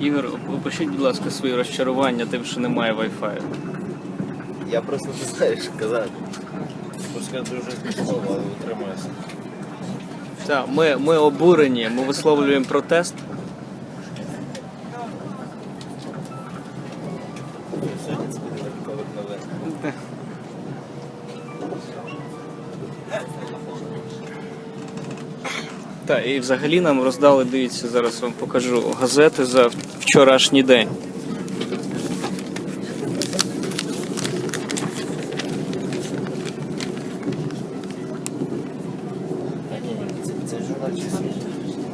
Ігор, опишіть, будь ласка, свої розчарування тим, що немає Wi-Fi. Я просто не знаю, що казати. Пускай дуже слово, але утримаюся. Так, ми, ми обурені, ми висловлюємо протест. Сьогодні це буде випадкових новин. Так, і взагалі нам роздали, дивіться, зараз вам покажу газети за вчорашній день.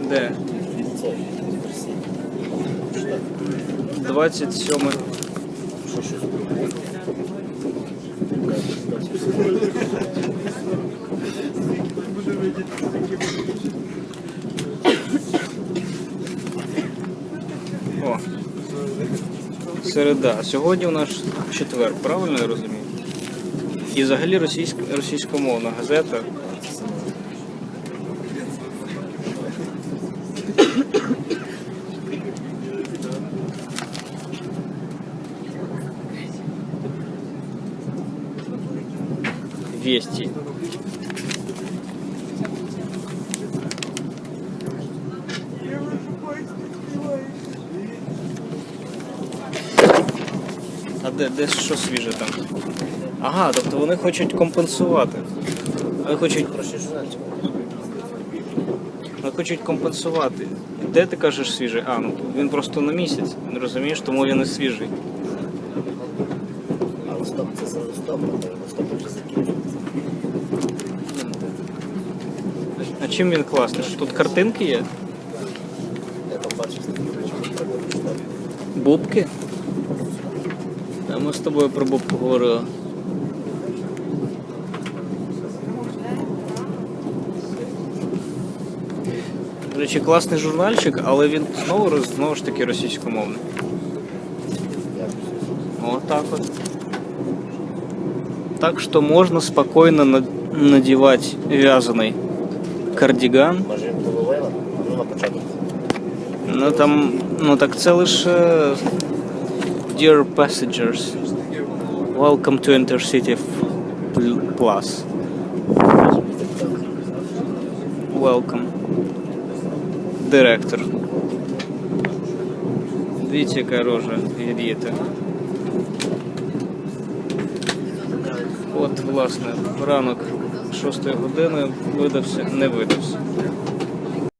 Де? Це Росія. Що так? 27. Середа. Сьогодні у нас четвер, правильно я розумію? І взагалі російська, російськомовна газета. Вести. А де, де що свіже там? Ага, тобто вони хочуть компенсувати. Вони хочуть, вони хочуть компенсувати. Де ти кажеш свіжий? А, ну він просто на місяць, не розумієш, тому він і свіжий. А листок це за листок, але листок вже закінчується. А чим він класний? Тут картинки є? Я там бачив, що. Бубки? А ми з тобою про бубку говорили. До речі, класний журнальчик, але він знову, роз- знову ж таки російськомовний. Вот так вот. Так что можно спокойно над- надевать вязаный кардиган. Може їм половина? Ну, на початку. Ну там, ну так це лише Dear passengers, welcome to Intercity Pl- Plus. Welcome. Директор. Дивіться, яка рожа від'їти. От, власне, ранок 6 години видався, не видався.